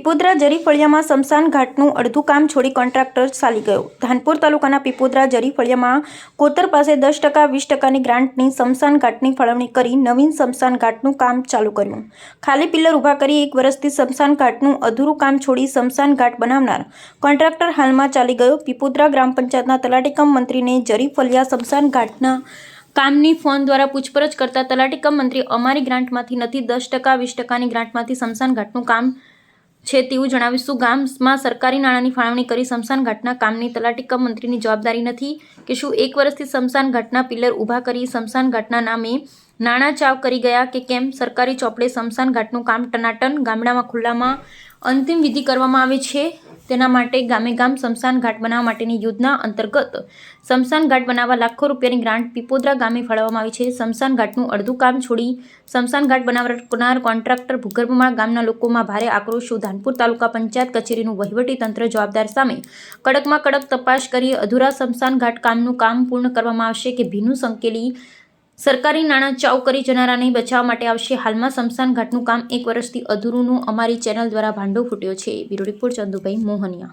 પીપોદરા જરીફળિયામાં સ્મશાન ઘાટનું અડધું કામ છોડી કોન્ટ્રાક્ટર ચાલી ગયો. ધાનપુર તાલુકાના પીપોદરા જરીફળિયામાં કોતર પાસે દસ ટકા, વીસ ટકાની ગ્રાન્ટની સ્મશાન ઘાટની ફાળવણી કરી નવીન સ્મશાન ઘાટનું કામ ચાલુ કર્યું. ખાલી પિલ્લર ઊભા કરી એક વર્ષથી સ્મશાન ઘાટનું અધૂરું કામ છોડી સ્મશાન ઘાટ બનાવનાર કોન્ટ્રાક્ટર હાલમાં ચાલી ગયો. પીપોદરા ગ્રામ પંચાયતના તલાટીકમ મંત્રીને જરીફળિયા સ્મશાન ઘાટના કામની ફોન દ્વારા પૂછપરછ કરતા તલાટીકમ મંત્રી અમારી ગ્રાન્ટમાંથી નથી, દસ ટકા, વીસ ટકાની ગ્રાન્ટમાંથી સ્મશાન ઘાટનું કામ છે તેવું જણાવીશું. ગામમાં સરકારી નાણાંની ફાળવણી કરી સ્મશાન ઘાટના કામની તલાટી કમ મંત્રીની જવાબદારી નથી કે શું એક વર્ષથી સ્મશાન ઘાટના પિલ્લર ઊભા કરી સ્મશાન ઘાટના નામે નાણાં ચાવ કરી ગયા કે કેમ? સરકારી ચોપડે સ્મશાન ઘાટનું કામ ટનાટન ગામડામાં ખુલ્લામાં અંતિમ વિધિ કરવામાં આવે છે. તેના માટે ગામે ગામ સ્મશાન ઘાટ બનાવવા માટેની યોજના અંતર્ગત સ્મશાન ઘાટ બનાવવા લાખો રૂપિયાની ગ્રાન્ટ પીપોદરા ગામે ફાળવવામાં આવી છે. સ્મશાન ઘાટનું અડધું કામ છોડી સ્મશાન ઘાટ બનાવનાર કોન્ટ્રાક્ટર ભૂગર્ભમાં ગામના લોકોમાં ભારે આક્રોશ. ધાનપુર તાલુકા પંચાયત કચેરીનું વહીવટી તંત્ર જવાબદાર સામે કડકમાં કડક તપાસ કરી અધૂરા સ્મશાન ઘાટ કામનું કામ પૂર્ણ કરવામાં આવશે કે ભીનું સંકેલી સરકારી નાણાં ચાવ કરી જનારાને બચાવવા માટે આવશે. હાલમાં સ્મશાન ઘાટનું કામ એક વર્ષથી અધૂરુંનું અમારી ચેનલ દ્વારા ભાંડો ફૂટ્યો છે. Bureau report Chandubhai Mohaniya.